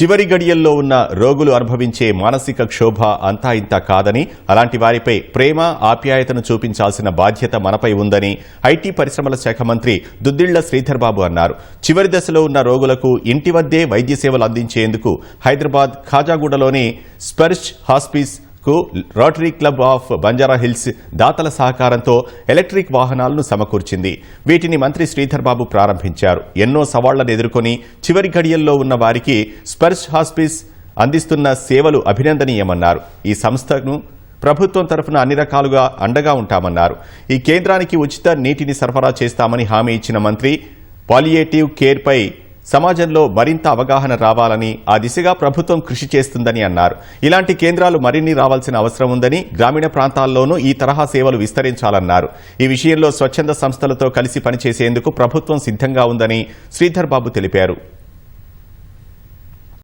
చివరి గడియల్లో ఉన్న రోగులు అనుభవించే మానసిక క్షోభ అంతా ఇంత కాదని అలాంటి వారిపై ప్రేమ ఆప్యాయతను చూపించాల్సిన బాధ్యత మనపై ఉందని ఐటీ పరిశ్రమల శాఖ మంత్రి దుద్దిళ్ళ శ్రీధర్ బాబు అన్నారు. చివరి దశలో ఉన్న రోగులకు ఇంటి వద్దే వైద్య సేవలు అందించేందుకు హైదరాబాద్ ఖాజాగూడలోని స్పర్శ్ హాస్పిస్ కు Rotary Club of Banjara hills దాతల సహకారంతో ఎలక్ట్రిక్ వాహనాలను సమకూర్చింది. వీటిని మంత్రి శ్రీధర్ బాబు ప్రారంభించారు. ఎన్నో సవాళ్ళను ఎదుర్కొని చివరి ఘడియల్లో ఉన్న వారికి స్పర్శ్ హాస్పిస్ అందిస్తున్న సేవలు అభినందనీయమన్నారు. ఈ సంస్థను ప్రభుత్వం తరఫున అన్ని రకాలుగా అండగా ఉంటామన్నారు. ఈ కేంద్రానికి ఉచిత నీటిని సరఫరా చేస్తామని హామీ ఇచ్చిన మంత్రి పాలియేటివ్ కేర్పై సమాజంలో మరింత అవగాహన రావాలని ఆ దిశగా ప్రభుత్వం కృషి చేస్తుందని అన్నారు. ఇలాంటి కేంద్రాలు మరిన్ని రావాల్సిన అవసరం ఉందని గ్రామీణ ప్రాంతాల్లోనూ ఈ తరహా సేవలు విస్తరించాలన్నారు. ఈ విషయంలో స్వచ్ఛంద సంస్థలతో కలిసి పనిచేసేందుకు ప్రభుత్వం సిద్ధంగా ఉందని శ్రీధర్ బాబు తెలిపారు.